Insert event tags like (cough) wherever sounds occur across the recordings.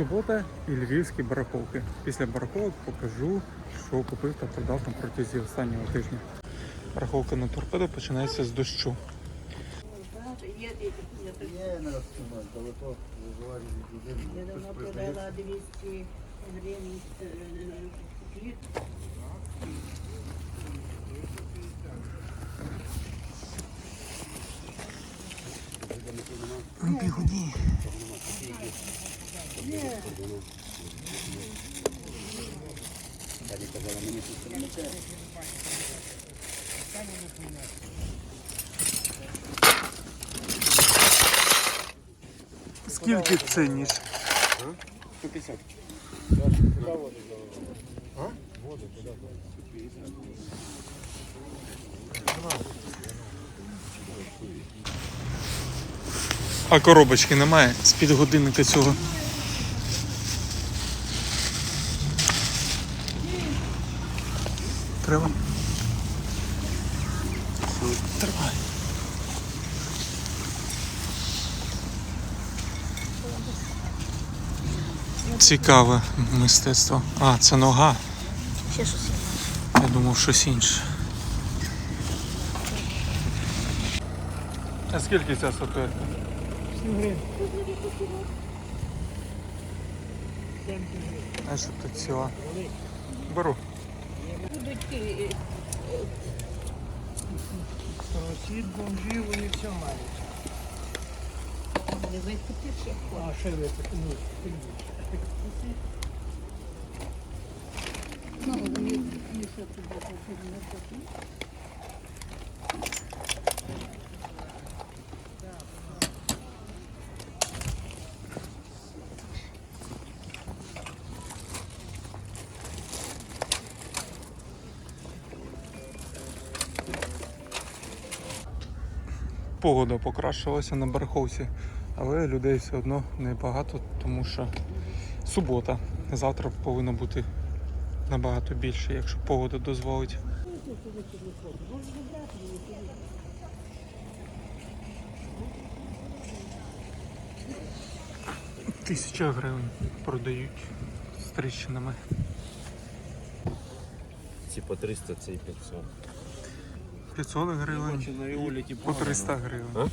Субота і львівські барахолки. Після барахолок покажу, що купив та продав на протязі останнього тижня. Барахолка на торпедо починається з дощу. Я давно продала 200 гривень хліб. Скільки цінніше? 150. А коробочки немає з-під годинника цього. Треба? Тримай. Цікаве мистецтво. А, це нога. Ще щось. інше. Я думав, щось інше. А скільки ця статуетка? 7 гривень. А що тут ціла? Беру. Будуть е, Світ бомжів, вони все мають. не викупити ще. А ще випити. ну, Ну, вони що туди Погода покращилася на бараховці, але людей все одно небагато, тому що субота. Завтра повинно бути набагато більше, якщо погода дозволить. Тисяча гривень продають з тріщинами. Типа 300 це і 500. 500 гривень по продано. 300 гривень.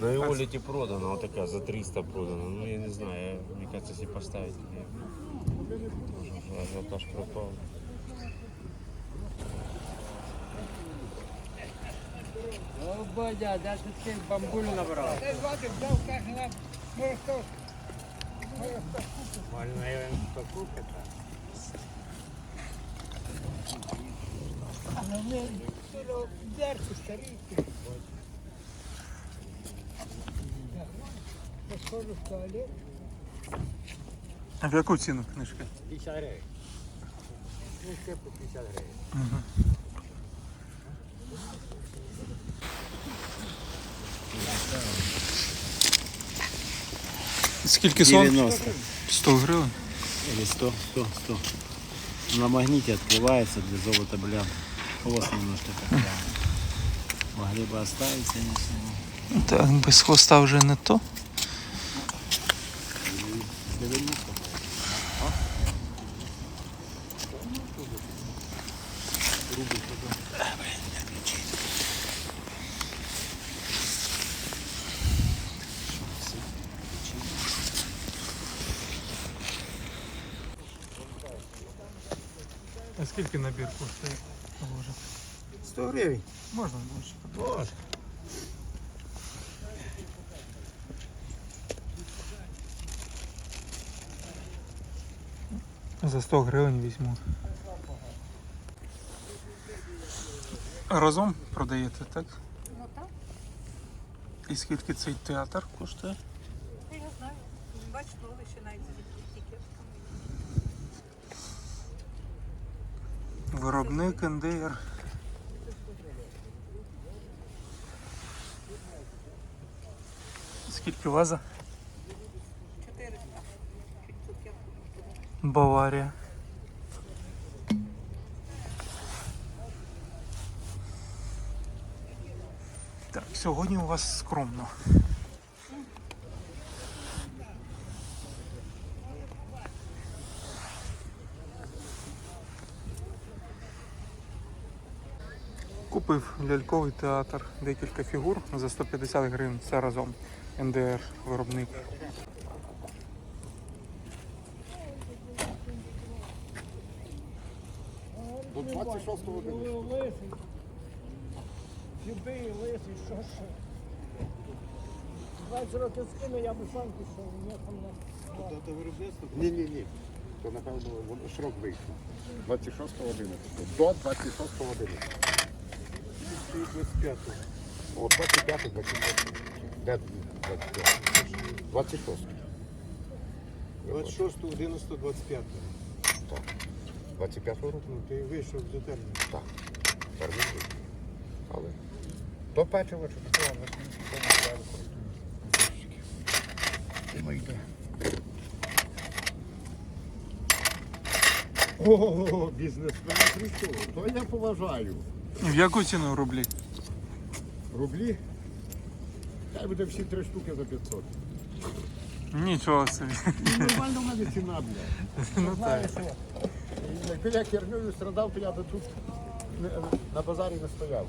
На Іоліті продано, отака за 300 продано. Ну я не знаю, я, мені кажется, якщо поставити, я... Може, ажіотаж пропав. О, Бодя, де ти цих бамбулю набрав? Ти звати взяв, каже, нам, може хто? Можна його покупити. Але ми сіло дерку старі. Я схожу в туалет. А в яку ціну книжка? 50 гривень. Ще по 50 гривень. Скільки сон? 90 100 гривень. или 100, 100, 100. На магните открывается для золота, бля. Хвост немножко как Могли бы оставить, конечно. Так, без хвоста вже не то. А скільки набір коштує? Боже. 100 гривен. Можна більше. Вот. За 100 гривень візьму. Разом продаєте, так? Ну так, І скільки цей театр коштує? я знаю. Бачите, починається тільки. Виробник НДР. Скільки ваза? 400. Баварія. Так, сьогодні у вас скромно. Купив ляльковий театр декілька фігур за 150 гривень. Це разом. НДР виробник. До 26 години. Лисий. Сюди, лисий, що ще? 20 років скину, я би сам пішов. Ні, там на... Дата виробництва? Ні, ні, ні. То напевно воно срок вийшов. 26 години. До 26 години. 25. О, 25, 26. Де 25? 26. 26, 11, 25. Так. 25 року? Ну, ти вийшов за термін. Так. Термін вийшов. Але. То печиво чи такого, ми не І ми йде. О, бізнесмен прийшов. То я поважаю. В яку ціну рублі? Рублі? Буде всі три штуки за 500. Нічого собі. Ну, Нормальна в мене ціна, блядь. Ну так. Якби я хернею страдав, то я би тут не- на базарі не стояв.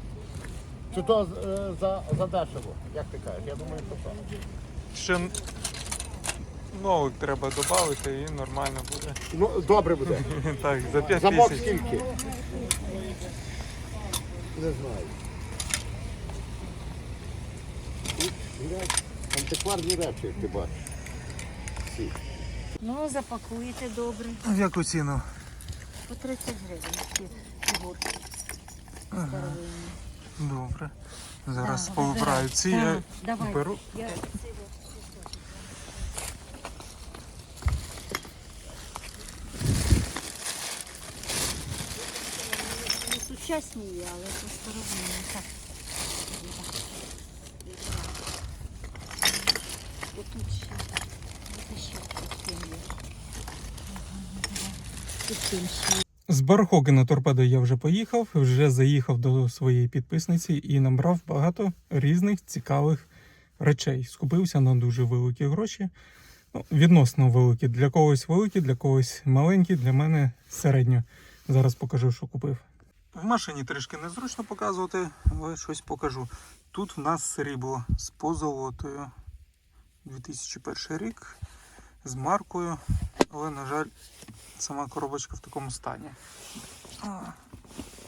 Чи то е, за, за дешево, як ти кажеш? Я думаю, що так. Ще нових треба додати і нормально буде. Ну, добре буде. (laughs) Так, за 5 Замок тисяч. скільки? Не знаю. Тут, блядь, антикварні речі, як ти бачиш. Всі. Ну, запакуєте добре. В яку ціну? По 30 гривень ці фігурки. Старовинні. Добре. Зараз Так, повибираю ці. Так, Я давай. беру. Я... Не сучасні є, але по старовинні. Так. Отут ще. Ось ще тут тим є. Тут тим ще. З Барахоки на торпедо я вже поїхав, вже заїхав до своєї підписниці і набрав багато різних цікавих речей. Скупився на дуже великі гроші. Ну, відносно великі. Для когось великі, для когось маленькі, для мене середньо. Зараз покажу, що купив. В машині трішки незручно показувати, але щось покажу. Тут в нас срібло з позолотою. 2001 рік з маркою, але, на жаль, сама коробочка в такому стані.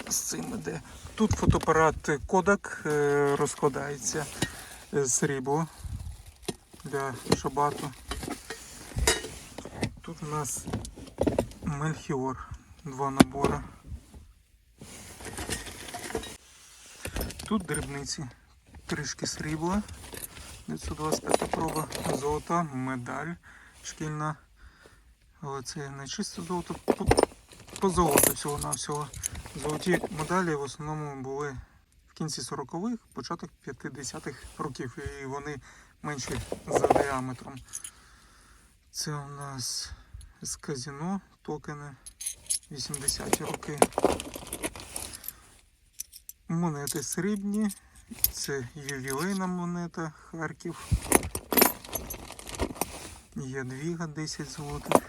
З цим іде. Тут фотоапарат Kodak е, розкладається срібло для шабату. Тут у нас Мельхіор, два набори. Тут дрібниці, трішки срібла, 925 проба, золота, медаль шкільна. Але це не чисто золото, по, по золоту всього-навсього. Золоті медалі в основному були в кінці 40-х, початок 50-х років, і вони менші за діаметром. Це у нас з казіно токени 80-ті роки. Монети срібні, це ювілейна монета Харків. Є двіга 10 злотих.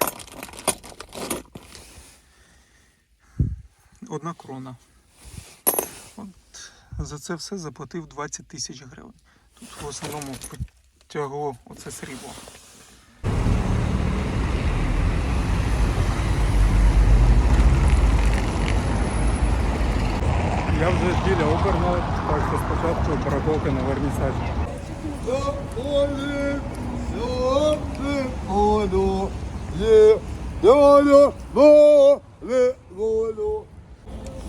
Одна крона. От за це все заплатив 20 тисяч гривень. Тут в основному потягло оце срібло. Я вже біля обернув, так що спочатку барахолка на вернісажі.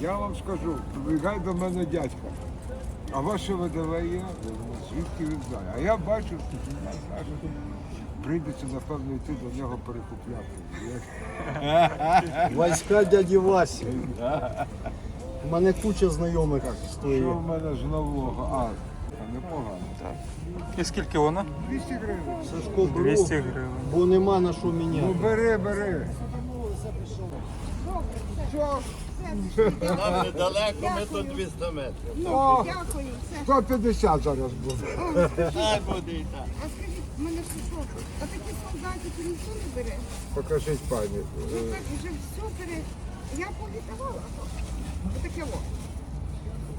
Я вам скажу, прибігай до мене дядька. А ваше видаває, звідки він знає. А я бачу, що прийдеться, напевно, йти до нього перекупляти. Війська дяді Васі. У мене куча знайомих стоїть. Що в мене з нового? А, непогано. І скільки вона? 200 гривень. Сашко беру, 200 гривень. бо нема на що Ну міняти. бери, бери. Нам недалеко, ми тут 200 метрів. О, 150 зараз буде. Хай буде і так. А скажіть, в мене все що? А такі солдатики ніхто не бере? Покажіть пані. Ну так вже все бере. Я повідавала. Отаке о.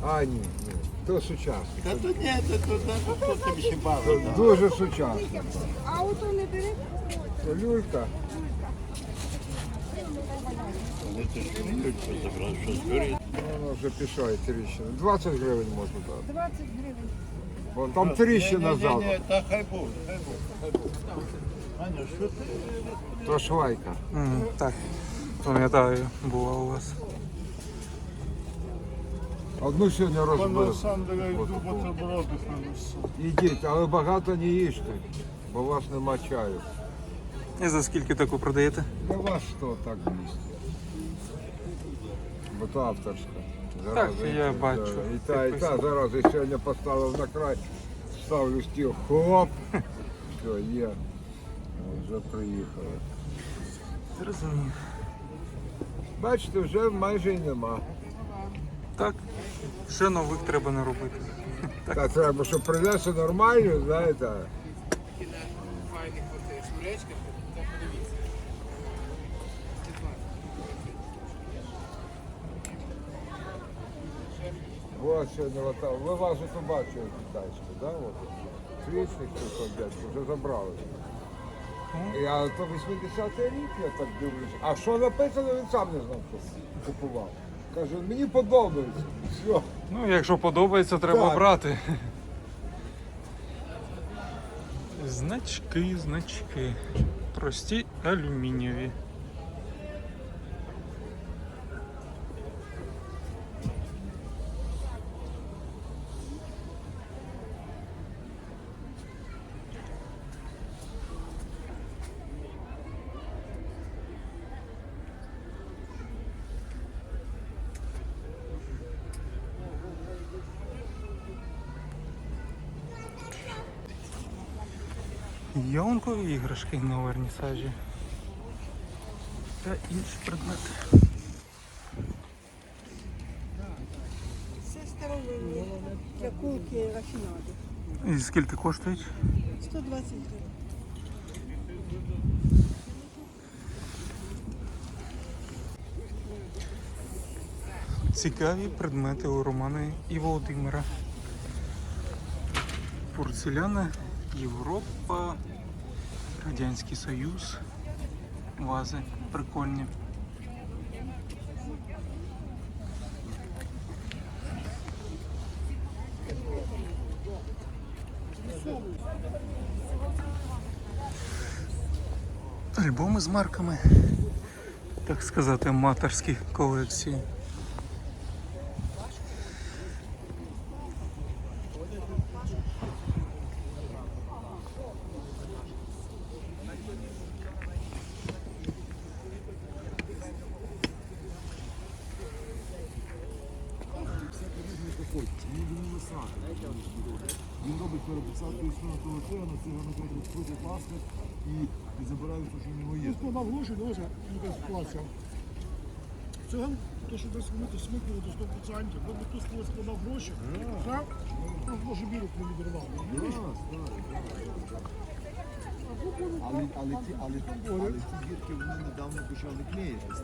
А, ні, ні. То сучасний. Та то ні, то, то, то, то, то тобі ще То бавить. дуже сучасний. А ото не бери? То люлька. Воно вже пішла і тріщина. 20 гривень можна дати. 20 гривень. Бо там тріщина ззаду. Та хай буде, хай буде, хай буде. Аня, що ти? То швайка. М, Так, пам'ятаю, була у вас. Одну сьогодні розбив. Олександр, я йду бутерброди принесу. Ідіть, але багато не їжте, бо у вас нема чаю. І за скільки таку продаєте? Для вас що так 200? Бо то авторська. Так, і- я бачу. І та, і та, зараз я сьогодні поставив на край, ставлю стіл, хлоп. Все, є. Вже приїхали. Зрозумів. Бачите, вже майже і нема. Так, Ще нових треба наробити. Та треба, щоб принесли нормально, знаєте. Ось сьогодні лата. Ви вас тут бачили китайську, да? От. Свічник тут дядько, вже забрали. Я то 80-й рік, я так дивлюся. А що написано, він сам не знав, що купував. Каже, мені подобається. Все. Ну, якщо подобається, треба Так. брати. Значки, значки. Прості алюмінієві. Ялинкові іграшки на вернісажі. Та інші предмети. Це старовинні. Для кулки рафінади. І скільки коштують? 120 гривень. Цікаві предмети у Романа і Володимира. Порцеляна, Європа, Радянський Союз, вази прикольні. Альбоми з марками, так сказати, аматорські колекції. Він робить переписати існує того цього, цього наприклад, крутить паспорт і, і забирає все, що в нього є. Він складав гроші, дуже якась ситуація. Цього, то, що десь вони смикнули до 100%, бо би хтось колись складав гроші, ну, може бірок не відірвав. Але, але, ті, але, але ці дітки вони недавно почали клеїтися.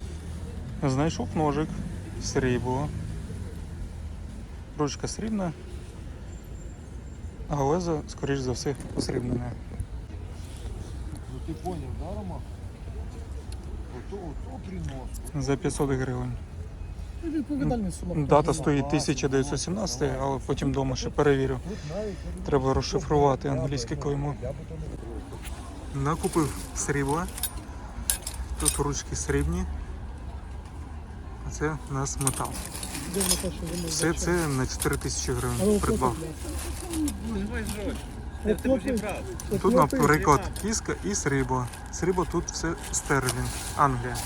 Знайшов ножик срібло. Ручка срібна, а лезо, скоріш за все, посрібнене. Ну ти поняв, да, Рома? Ото, ото принос. За 500 гривень. Дата стоїть 1917, але потім вдома ще перевірю. Треба розшифрувати англійське клеймо. Накупив срібла. Тут ручки срібні. А це у нас метал. Все це на 4 тисячі гривень придбав. Тут, наприклад, кіска і срібло. Срібло тут все стерлінг, Англія.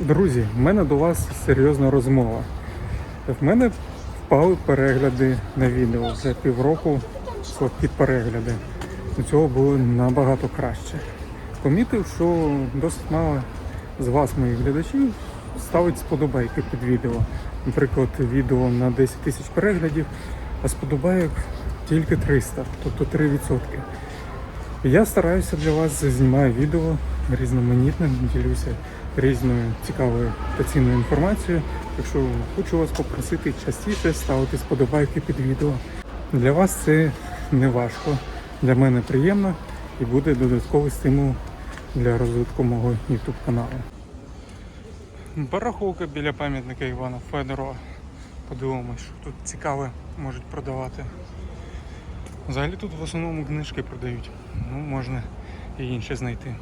Друзі, в мене до вас серйозна розмова. В мене впали перегляди на відео. За півроку слабкі перегляди. До цього було набагато краще. Помітив, що досить мало з вас, моїх глядачів, ставить сподобайки під відео. Наприклад, відео на 10 тисяч переглядів, а сподобайок тільки 300, тобто 3%. Я стараюся для вас, знімаю відео різноманітне, ділюся різною цікавою та цінною інформацією. Так що хочу вас попросити частіше ставити сподобайки під відео. Для вас це не важко, для мене приємно і буде додатковий стимул для розвитку мого YouTube каналу. Барахолка біля пам'ятника Івана Федорова. Подивимось, що тут цікаве можуть продавати. Взагалі тут в основному книжки продають. Ну, можна і інше знайти.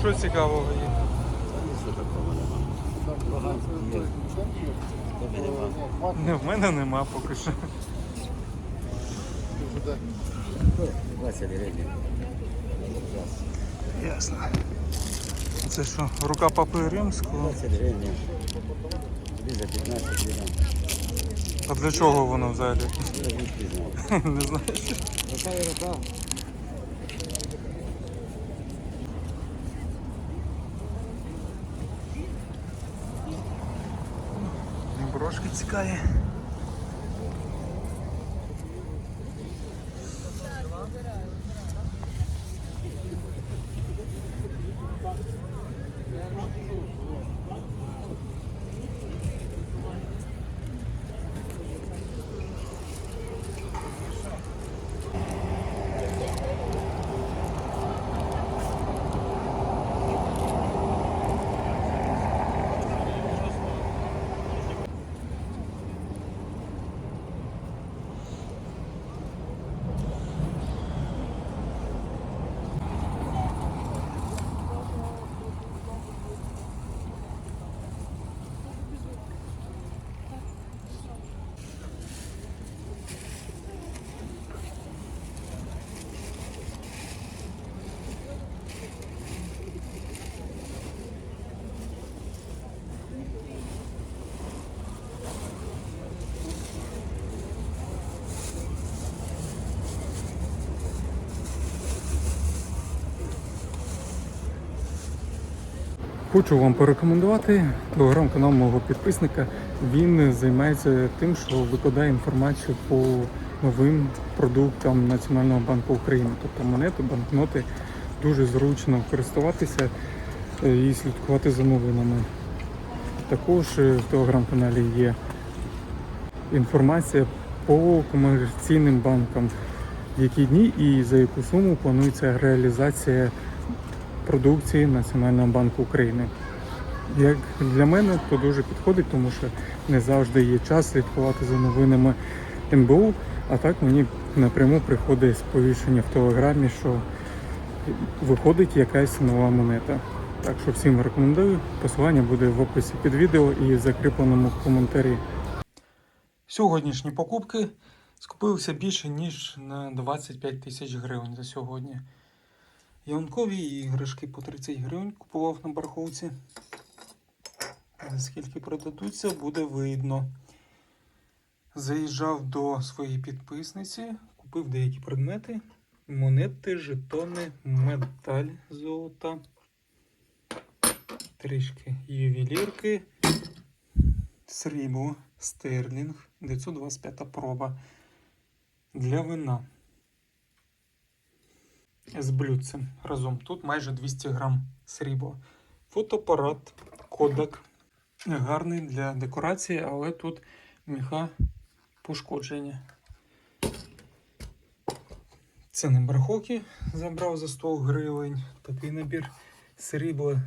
Що цікавого є? Не, в мене нема поки що. Ясно. Це що, рука папи римського? 20 гривень. Тобі за 15 гривень. А для чого воно взагалі? (laughs) Не знаю. Рука і рука. Брошки цікаві. Хочу вам порекомендувати телеграм-канал мого підписника. Він займається тим, що викладає інформацію по новим продуктам Національного банку України, тобто монети, банкноти. Дуже зручно користуватися е, і слідкувати за новинами. Також е, в телеграм-каналі є інформація по комерційним банкам, в які дні і за яку суму планується реалізація продукції Національного банку України. Як для мене, то дуже підходить, тому що не завжди є час слідкувати за новинами НБУ, а так мені напряму приходить сповіщення в телеграмі, що виходить якась нова монета. Так що всім рекомендую. Посилання буде в описі під відео і в закріпленому коментарі. Сьогоднішні покупки скупилися більше ніж на 25 тисяч гривень за сьогодні. Ялинкові іграшки по 30 гривень купував на барахолці. За скільки продадуться, буде видно. Заїжджав до своєї підписниці, купив деякі предмети, монети, жетони, медаль золота, трішки ювелірки, срібло, стерлінг, 925 проба для вина з блюдцем разом. Тут майже 200 грам срібла. Фотоапарат Kodak. Гарний для декорації, але тут міха пошкодження. Це не барахолки забрав за 100 гривень. Такий набір срібла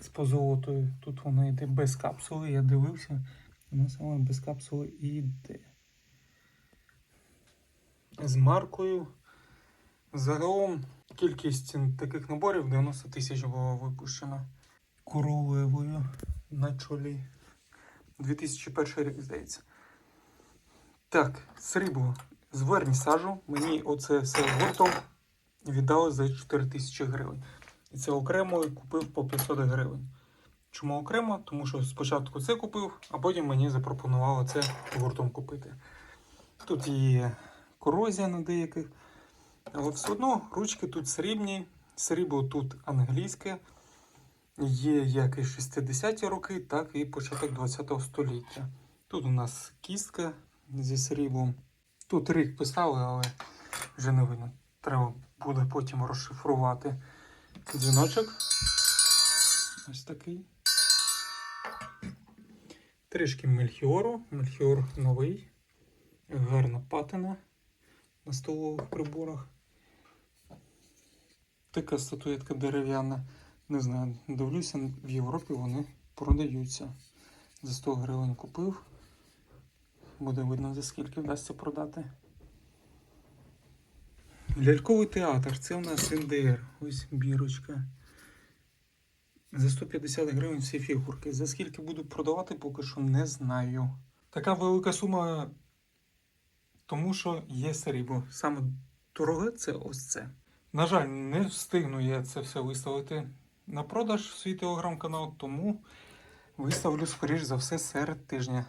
з позолотою. Тут вона йде без капсули. Я дивився, вона саме без капсули і йде. З маркою Загалом кількість таких наборів 90 тисяч було випущено. Королевою на чолі. 2001 рік, здається. Так, срібло. З вернісажу мені оце все гуртом віддали за 4 тисячі гривень. І це окремо купив по 500 гривень. Чому окремо? Тому що спочатку це купив, а потім мені запропонували це гуртом купити. Тут є корозія на деяких, але все одно ручки тут срібні, срібло тут англійське. Є як і 60-ті роки, так і початок 20-го століття. Тут у нас кістка зі сріблом. Тут рік писали, але вже не видно. Треба буде потім розшифрувати. Дзвіночок. Ось такий. Трішки мельхіору. Мельхіор новий. Гарна патина на столових приборах. Така статуетка дерев'яна. Не знаю, дивлюся, в Європі вони продаються. За 100 гривень купив. Буде видно, за скільки вдасться продати. Ляльковий театр. Це у нас НДР. Ось бірочка. За 150 гривень всі фігурки. За скільки буду продавати, поки що не знаю. Така велика сума, тому що є срібло. Саме дороге це ось це. На жаль, не встигну я це все виставити на продаж в свій телеграм-канал, тому виставлю, скоріш за все, серед тижня.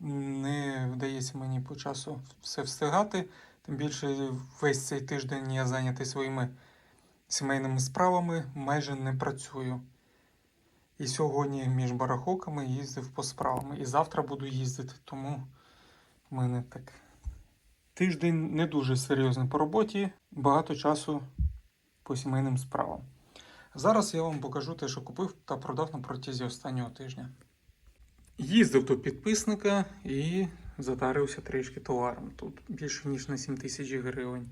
Не вдається мені по часу все встигати. Тим більше весь цей тиждень я зайнятий своїми сімейними справами, майже не працюю. І сьогодні між барахолками їздив по справам. І завтра буду їздити, тому в мене так. Тиждень не дуже серйозний по роботі, багато часу по сімейним справам. Зараз я вам покажу те, що купив та продав на протязі останнього тижня. Їздив до підписника і затарився трішки товаром. Тут більше ніж на 7 тисяч гривень.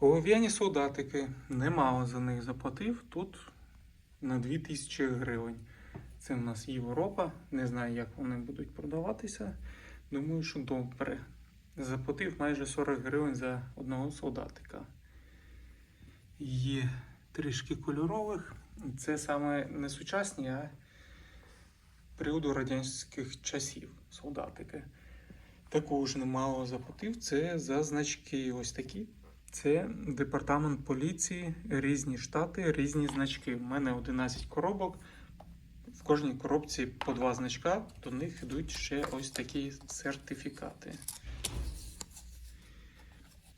Олов'яні солдатики немало за них заплатив. Тут на 2 тисячі гривень. Це в нас Європа. Не знаю, як вони будуть продаватися. Думаю, що добре. Заплатив майже 40 гривень за одного солдатика. Є трішки кольорових. Це саме не сучасні, а періоду радянських часів солдатики. Також немало заплатив. Це за значки ось такі. Це департамент поліції, різні штати, різні значки. У мене 11 коробок. В кожній коробці по два значка, до них йдуть ще ось такі сертифікати.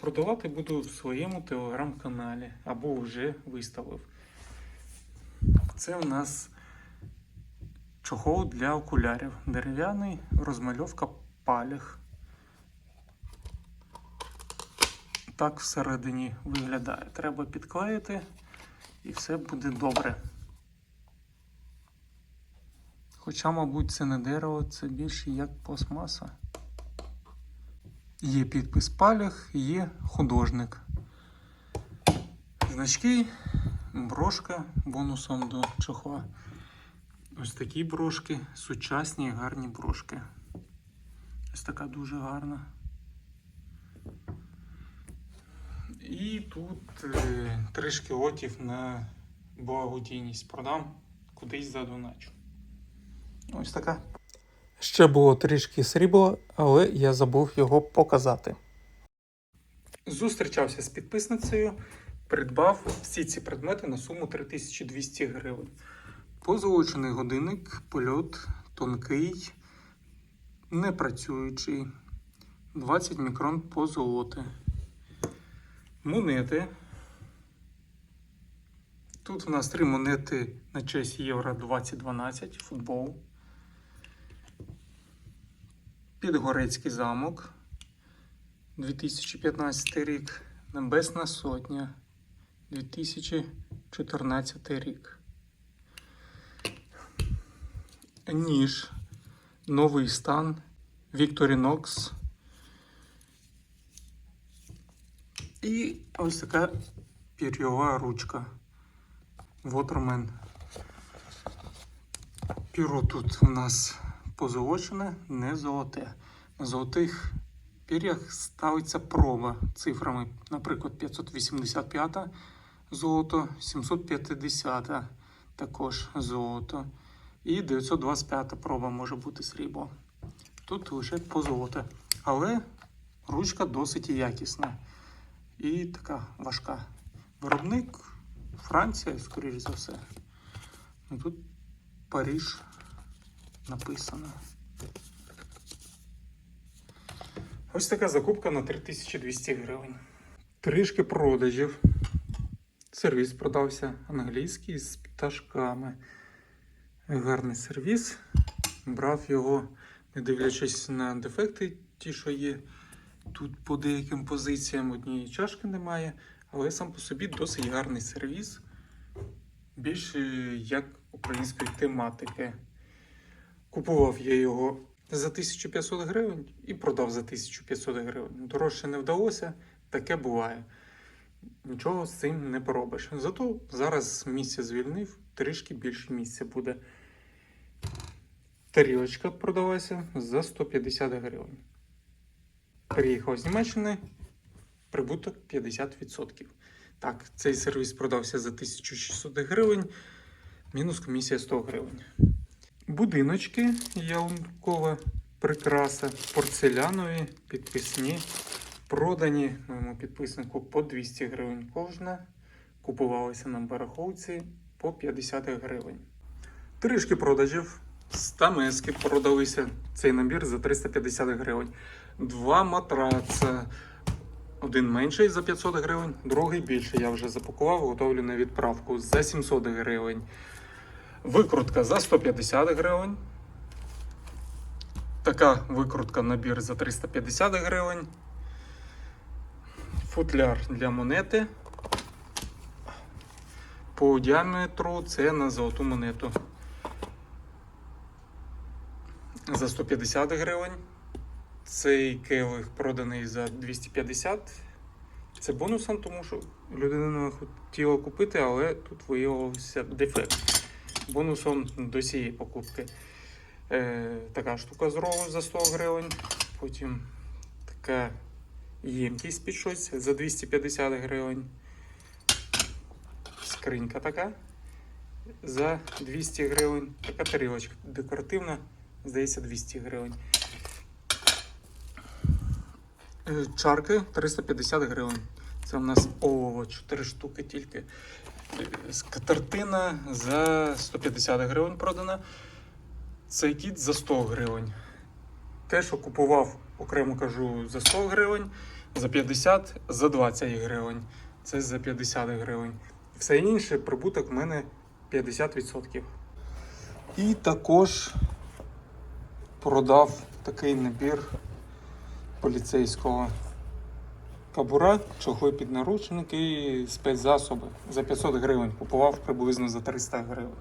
Продавати буду в своєму телеграм-каналі або вже виставив. Це у нас чохол для окулярів. Дерев'яний, розмальовка паліх. Так всередині виглядає. Треба підклеїти і все буде добре. Хоча, мабуть, це не дерево, це більше як пластмаса. Є підпис палях, є художник. Значки, брошка бонусом до чохла. Ось такі брошки, сучасні гарні брошки. Ось така дуже гарна. І тут е, трішки лотів на благодійність продам кудись задоначу. Ось така. Ще було трішки срібла, але я забув його показати. Зустрічався з підписницею, придбав всі ці предмети на суму 3200 гривень. Позолочений годинник, польот тонкий, непрацюючий, 20 мікрон позолоти. Монети. Тут у нас три монети на честь Євро 2012, футбол. Підгорецький замок 2015 рік. Небесна Сотня 2014 рік. Ніж. Новий стан. Victorinox. І ось така пір'єва ручка. Waterman. Піро тут у нас позолочене, не золоте. На золотих пір'ях ставиться проба цифрами, наприклад, 585 золото, 750 також золото. І 925 проба може бути срібло. Тут лише по золото. Але ручка досить якісна і така важка. Виробник Франція, скоріш за все. Ну, тут Париж написано. Ось така закупка на 3200 гривень. Трішки продажів. Сервіс продався англійський з пташками. Гарний сервіс. Брав його, не дивлячись на дефекти, ті, що є. Тут по деяким позиціям однієї чашки немає, але сам по собі досить гарний сервіс. Більше як української тематики. Купував я його за 1500 гривень і продав за 1500 гривень. Дорожче не вдалося, таке буває. Нічого з цим не поробиш. Зато зараз місце звільнив, трішки більше місця буде. Тарілочка продалася за 150 гривень. Приїхав з Німеччини, прибуток 50%. Так, цей сервіс продався за 1600 гривень, мінус комісія 100 гривень. Будиночки ялункова прикраса, порцелянові, підписні, продані моєму підписнику по 200 гривень кожна. Купувалися на бараховці по 50 гривень. Трішки продажів. Стамески продалися цей набір за 350 гривень. Два матраца. Один менший за 500 гривень, другий більший. Я вже запакував, готовлю на відправку за 700 гривень. Викрутка за 150 гривень. Така викрутка набір за 350 гривень. Футляр для монети. По діаметру це на золоту монету. За 150 гривень. Цей келих проданий за 250. Це бонусом, тому що людина хотіла купити, але тут виявився дефект. Бонусом до цієї покупки. Е, така штука з ролу за 100 гривень. Потім така ємкість під щось за 250 гривень. Скринька така за 200 гривень. Така тарілочка декоративна, здається, 200 гривень. Е, Чарки 350 гривень. Це у нас олово 4 штуки тільки. Скатертина за 150 гривень продана. Цей кіт за 100 гривень. Те, що купував, окремо кажу, за 100 гривень, за 50, за 20 гривень. Це за 50 гривень. Все інше прибуток в мене 50%. І також продав такий набір поліцейського кабура, чохли під наручники і спецзасоби. За 500 гривень купував приблизно за 300 гривень.